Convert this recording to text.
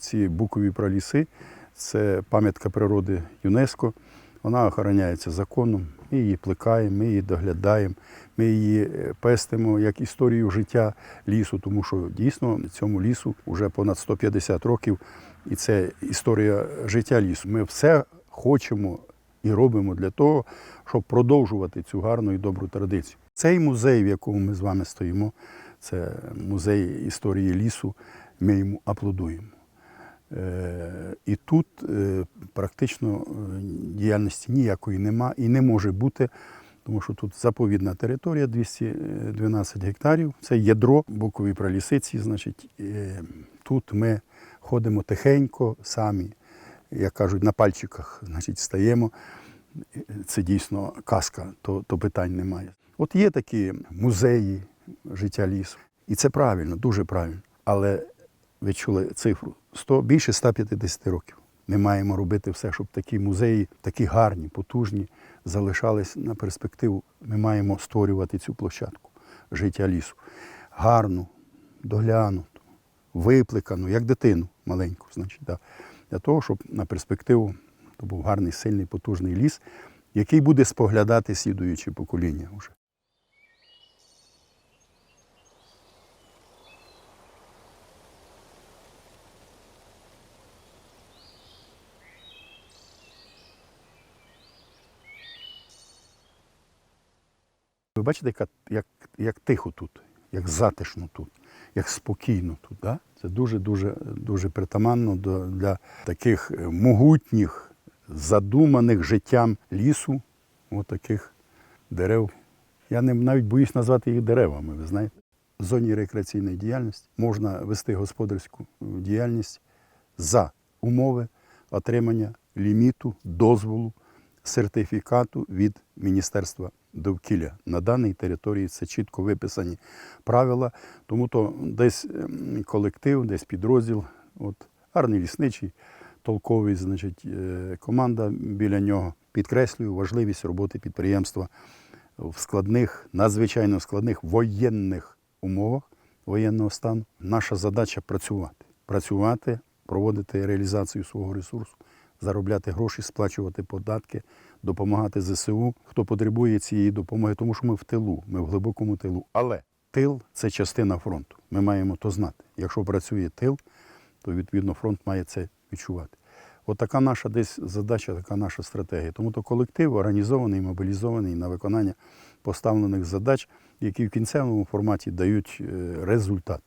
Ці букові праліси це пам'ятка природи ЮНЕСКО. Вона охороняється законом. Ми її плекаємо, ми її доглядаємо, ми її е, пестимо як історію життя лісу, тому що дійсно цьому лісу вже понад 150 років, і це історія життя лісу. Ми все хочемо і робимо для того, щоб продовжувати цю гарну і добру традицію. Цей музей, в якому ми з вами стоїмо, це музей історії лісу. Ми йому аплодуємо. Е, І тут е, практично е, діяльності ніякої нема і не може бути, тому що тут заповідна територія 212 гектарів. Це ядро букові пралісиці. Значить, тут ми ходимо тихенько, самі, як кажуть, на пальчиках значить, стаємо. Це дійсно казка, то, то питань немає. От є такі музеї життя лісу. І це правильно, дуже правильно. Але ви чули цифру 100, більше 150 років. Ми маємо робити все, щоб такі музеї, такі гарні, потужні, залишались на перспективу. Ми маємо створювати цю площадку життя лісу. Гарну, доглянуту, випликану, як дитину маленьку, значить, да. для того, щоб на перспективу то був гарний, сильний, потужний ліс, який буде споглядати слідуючі покоління. Вже. Бачите, яка, як, як тихо тут, як затишно тут, як спокійно тут. Да? Це дуже-дуже дуже притаманно для таких е, могутніх, задуманих життям лісу, от таких дерев. Я не навіть боюсь назвати їх деревами, ви знаєте. В зоні рекреаційної діяльності можна вести господарську е, діяльність за умови отримання ліміту, дозволу, сертифікату від Міністерства довкілля. На даній території це чітко виписані правила, тому то десь ем, колектив, десь підрозділ, от гарний лісничий, толковий, значить, е, команда біля нього підкреслює важливість роботи підприємства в складних, надзвичайно складних воєнних умовах воєнного стану. Наша задача працювати. Працювати, проводити реалізацію свого ресурсу, заробляти гроші, сплачувати податки, допомагати ЗСУ, хто потребує цієї допомоги, тому що ми в тилу, ми в глибокому тилу. Але тил це частина фронту. Ми маємо то знати. Якщо працює тил, то відповідно фронт має це відчувати. От така наша десь задача, така наша стратегія. Тому то колектив організований, мобілізований на виконання поставлених задач, які в кінцевому форматі дають е, результат.